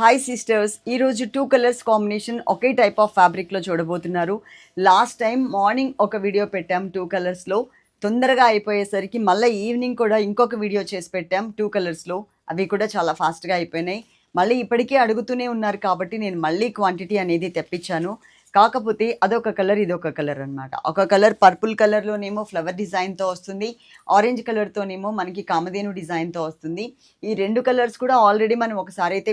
Hi sisters ఈరోజు two colours combination ఒకే type of ఫ్యాబ్రిక్లో చూడబోతున్నారు. లాస్ట్ టైం మార్నింగ్ ఒక వీడియో పెట్టాం టూ కలర్స్లో తొందరగా అయిపోయేసరికి మళ్ళీ ఈవినింగ్ కూడా ఇంకొక వీడియో చేసి పెట్టాం టూ కలర్స్లో అవి కూడా చాలా ఫాస్ట్గా అయిపోయినాయి. మళ్ళీ ఇప్పటికీ అడుగుతూనే ఉన్నారు కాబట్టి నేను మళ్ళీ క్వాంటిటీ అనేది తెప్పించాను. కాకపోతే అదొక కలర్ ఇదొక కలర్ అనమాట ఒక కలర్ పర్పుల్ కలర్లోనేమో ఫ్లవర్ డిజైన్తో వస్తుంది. ఆరెంజ్ కలర్తోనేమో మనకి కామధేను డిజైన్తో వస్తుంది. ఈ రెండు కలర్స్ కూడా ఆల్రెడీ మనం ఒకసారి అయితే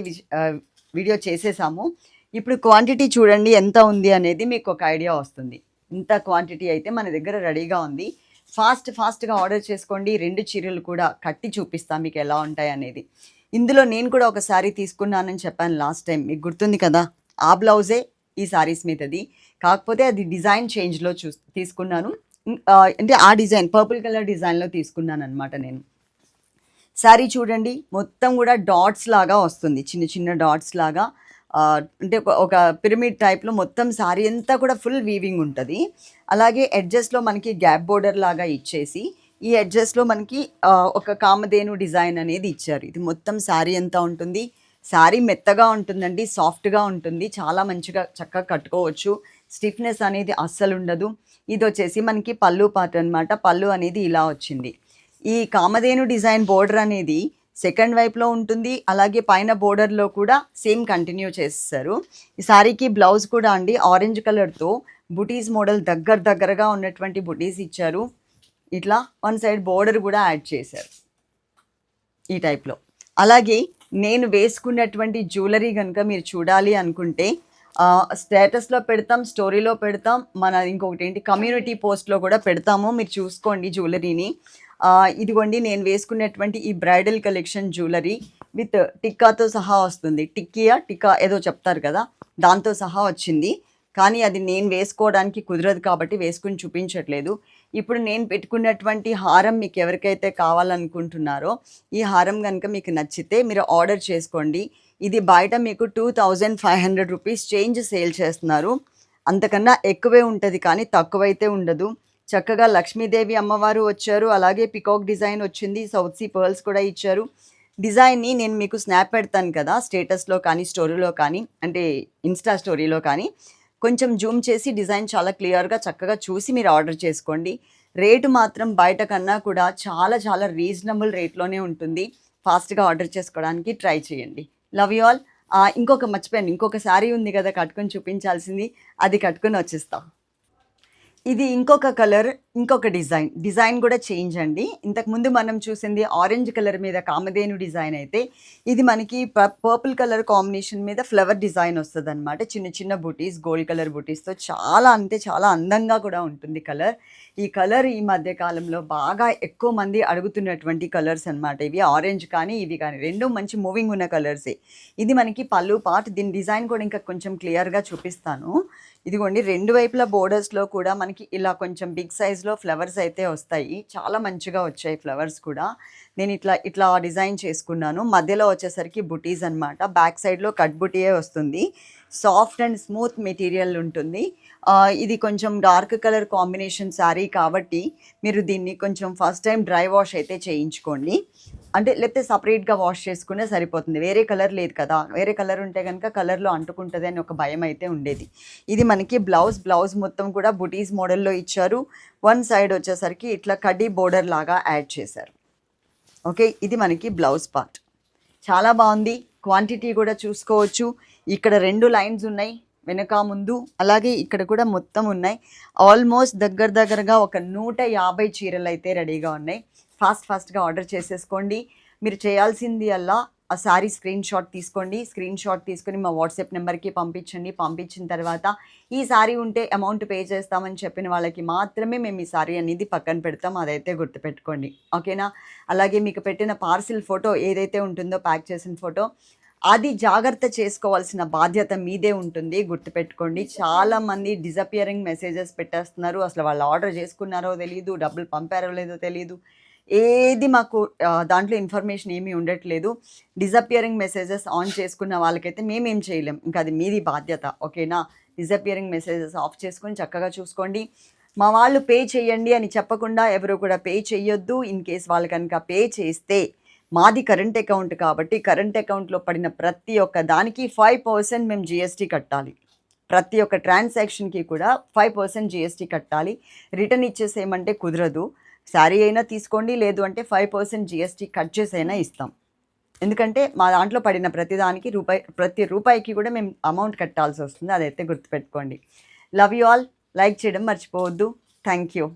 వీడియో చేసేసాము. ఇప్పుడు క్వాంటిటీ చూడండి ఎంత ఉంది అనేది మీకు ఒక ఐడియా వస్తుంది. ఇంత క్వాంటిటీ అయితే మన దగ్గర రెడీగా ఉంది. ఫాస్ట్ ఫాస్ట్గా ఆర్డర్ చేసుకోండి. రెండు చీరలు కూడా కట్టి చూపిస్తాం మీకు ఎలా ఉంటాయి అనేది. ఇందులో నేను కూడా ఒక శారీ తీసుకున్నానని చెప్పాను లాస్ట్ టైం. మీకు గుర్తుంది కదా? ఆ బ్లౌజే ఈ శారీస్ మీదది. కాకపోతే అది డిజైన్ చేంజ్లో చూ తీసుకున్నాను. అంటే ఆ డిజైన్ పర్పుల్ కలర్ డిజైన్లో తీసుకున్నాను అనమాట నేను. శారీ చూడండి మొత్తం కూడా డాట్స్ లాగా వస్తుంది. చిన్న చిన్న డాట్స్ లాగా. అంటే ఒక- పిరమిడ్ టైప్లో మొత్తం శారీ అంతా కూడా ఫుల్ వీవింగ్ ఉంటుంది. అలాగే ఎడ్జెస్లో మనకి గ్యాప్ బోర్డర్ లాగా ఇచ్చేసి ఈ ఎడ్జెస్లో మనకి ఒక కామధేను డిజైన్ అనేది ఇచ్చారు. ఇది మొత్తం శారీ అంతా ఉంటుంది. శారీ మెత్తగా ఉంటుందండి సాఫ్ట్గా ఉంటుంది చాలా మంచిగా చక్కగా కట్టుకోవచ్చు. స్టిఫ్నెస్ అనేది అస్సలు ఉండదు. ఇది వచ్చేసి మనకి పళ్ళు పాట అన్నమాట. పళ్ళు అనేది ఇలా వచ్చింది. ఈ కామధేను డిజైన్ బోర్డర్ అనేది సెకండ్ వైపులో ఉంటుంది. అలాగే పైన బోర్డర్లో కూడా సేమ్ కంటిన్యూ చేస్తారు. ఈ శారీకి బ్లౌజ్ కూడా అండి ఆరెంజ్ కలర్తో బుటీస్ మోడల్ దగ్గర దగ్గరగా ఉన్నటువంటి బుటీస్ ఇచ్చారు. ఇట్లా వన్ సైడ్ బోర్డర్ కూడా యాడ్ చేశారు. ఈ టైప్లో. అలాగే నేను వేసుకున్నటువంటి జ్యువెలరీ కనుక మీరు చూడాలి అనుకుంటే స్టేటస్లో పెడతాం స్టోరీలో పెడతాం మన ఇంకొకటి ఏంటి కమ్యూనిటీ పోస్ట్లో కూడా పెడతాము మీరు చూసుకోండి జ్యువెలరీని ఇదిగోండి నేను వేసుకున్నటువంటి ఈ బ్రైడల్ కలెక్షన్ జ్యువెలరీ విత్ టిక్కాతో సహా వస్తుంది. టిక్కియా టిక్కా ఏదో చెప్తారు కదా దాంతో సహా వచ్చింది. కానీ అది నేను వేసుకోవడానికి కుదరదు కాబట్టి వేసుకుని చూపించట్లేదు. ఇప్పుడు నేను పెట్టుకున్నటువంటి హారం మీకు ఎవరికైతే కావాలనుకుంటున్నారో ఈ హారం కనుక మీకు నచ్చితే మీరు ఆర్డర్ చేసుకోండి. ఇది బయట మీకు two thousand five hundred rupees change sale చేస్తున్నారు. అంతకన్నా ఎక్కువే ఉంటుంది కానీ తక్కువైతే ఉండదు. చక్కగా లక్ష్మీదేవి అమ్మవారు వచ్చారు. అలాగే పికాక్ డిజైన్ వచ్చింది. సౌత్ సీ పర్ల్స్ కూడా ఇచ్చారు. డిజైన్ని నేను మీకు స్నాప్ పెడతాను కదా స్టేటస్లో కానీ స్టోరీలో కానీ అంటే ఇన్స్టా స్టోరీలో కానీ. కొంచెం జూమ్ చేసి డిజైన్ చాలా క్లియర్గా చక్కగా చూసి మీరు ఆర్డర్ చేసుకోండి. రేటు మాత్రం బయట కన్నా కూడా చాలా చాలా రీజనబుల్ రేట్లోనే ఉంటుంది. ఫాస్ట్గా ఆర్డర్ చేసుకోవడానికి ట్రై చేయండి. Love you all. ఇంకొక మర్చిపోయాను. ఇంకొక శారీ ఉంది కదా కట్టుకొని చూపించాల్సింది. అది కట్టుకొని వచ్చేస్తా. ఇది ఇంకొక కలర్ ఇంకొక డిజైన్. డిజైన్ కూడా చేంజ్ అండి. ఇంతకుముందు మనం చూసింది ఆరెంజ్ కలర్ మీద కామధేను డిజైన్ అయితే ఇది మనకి పర్పుల్ కలర్ కాంబినేషన్ మీద ఫ్లవర్ డిజైన్ వస్తుంది అనమాట చిన్న చిన్న బుటీస్ గోల్డ్ కలర్ బుటీస్తో చాలా అంటే చాలా అందంగా కూడా ఉంటుంది కలర్. ఈ కలర్ ఈ మధ్య కాలంలో బాగా ఎక్కువ మంది అడుగుతున్నటువంటి కలర్స్ అన్నమాట. ఇవి ఆరెంజ్ కానీ ఇవి కానీ రెండు మంచి మూవింగ్ ఉన్న కలర్సే. ఇది మనకి పళ్ళు పార్ట్ దీని డిజైన్ కూడా ఇంకా కొంచెం క్లియర్గా చూపిస్తాను. ఇదిగోండి రెండు వైపుల బోర్డర్స్లో కూడా మనకి ఇలా కొంచెం బిగ్ సైజ్లో ఫ్లవర్స్ అయితే వస్తాయి. చాలా మంచిగా వచ్చాయి ఫ్లవర్స్ కూడా. నేను ఇట్లా ఇట్లా డిజైన్ చేసుకున్నాను. మధ్యలో వచ్చేసరికి బుటీస్ అన్నమాట. బ్యాక్ సైడ్లో కట్ బుటీయే వస్తుంది. సాఫ్ట్ అండ్ స్మూత్ మెటీరియల్ ఉంటుంది. ఇది కొంచెం డార్క్ కలర్ కాంబినేషన్ శారీ కాబట్టి మీరు దీన్ని కొంచెం ఫస్ట్ టైం డ్రై వాష్ అయితే చేయించుకోండి. అంటే లేకపోతే సపరేట్గా వాష్ చేసుకునే సరిపోతుంది. వేరే కలర్ లేదు కదా. వేరే కలర్ ఉంటే కనుక కలర్లో అంటుకుంటుంది అని ఒక భయం అయితే ఉండేది. ఇది మనకి బ్లౌజ్ బ్లౌజ్ మొత్తం కూడా బుటీస్ మోడల్లో ఇచ్చారు. వన్ సైడ్ వచ్చేసరికి ఇట్లా కడ్డీ బోర్డర్ లాగా యాడ్ చేశారు. ఓకే? ఇది మనకి బ్లౌజ్ పార్ట్. చాలా బాగుంది. క్వాంటిటీ కూడా చూసుకోవచ్చు. ఇక్కడ రెండు లైన్స్ ఉన్నాయి వెనక ముందు అలాగే ఇక్కడ కూడా మొత్తం ఉన్నాయి. ఆల్మోస్ట్ దగ్గర దగ్గరగా ఒక నూట యాభై చీరలు అయితే రెడీగా ఉన్నాయి. ఫాస్ట్ ఫాస్ట్గా ఆర్డర్ చేసేసుకోండి. మీరు చేయాల్సింది అలా ఆ శారీ స్క్రీన్ షాట్ తీసుకోండి. స్క్రీన్ షాట్ తీసుకొని మా వాట్సాప్ నెంబర్కి పంపించండి. పంపించిన తర్వాత ఈ శారీ ఉంటే అమౌంట్ పే చేస్తామని చెప్పిన వాళ్ళకి మాత్రమే మేము ఈ శారీ అనేది పక్కన పెడతాం. అదైతే గుర్తుపెట్టుకోండి. ఓకేనా అలాగే మీకు పెట్టిన పార్సిల్ ఫోటో ఏదైతే ఉంటుందో ప్యాక్ చేసిన ఫోటో అది జాగ్రత్త చేసుకోవాల్సిన బాధ్యత మీదే ఉంటుంది. గుర్తుపెట్టుకోండి. చాలా మంది డిజపియరింగ్ మెసేజెస్ పెట్టేస్తున్నారు. అసలు వాళ్ళు ఆర్డర్ చేసుకున్నారో తెలియదు డబ్బులు పంపారో లేదో తెలియదు ఏది మాకు దాంట్లో ఇన్ఫర్మేషన్ ఏమీ ఉండట్లేదు. డిజపియరింగ్ మెసేజెస్ ఆన్ చేసుకున్న వాళ్ళకైతే మేమేం చేయలేం. ఇంకా అది మీది బాధ్యత. ఓకేనా? డిజపియరింగ్ మెసేజెస్ ఆఫ్ చేసుకొని చక్కగా చూసుకోండి. మా వాళ్ళు పే చేయండి అని చెప్పకుండా ఎవరు కూడా పే చేయొద్దు ఇన్ కేస్ వాళ్ళు కనుక పే చేస్తే మాది కరెంట్ అకౌంట్ కాబట్టి కరెంట్ అకౌంట్లో పడిన ప్రతి ఒక్క దానికి ఫైవ్ పర్సెంట్ మేము జిఎస్టీ కట్టాలి. ప్రతి ఒక్క ట్రాన్సాక్షన్కి కూడా ఫైవ్ పర్సెంట్ జిఎస్టీ కట్టాలి. రిటర్న్ ఇచ్చేసేయమంటే కుదరదు. శారీ అయినా తీసుకోండి లేదు అంటే ఫైవ్ పర్సెంట్ జిఎస్టీ కట్ చేసైనా ఇస్తాం. ఎందుకంటే మా దాంట్లో పడిన ప్రతిదానికి రూపాయి ప్రతి రూపాయికి కూడా మేము అమౌంట్ కట్టాల్సి వస్తుంది. అదైతే గుర్తుపెట్టుకోండి. లవ్ యూ ఆల్ లైక్ చేయడం మర్చిపోవద్దు. Thank you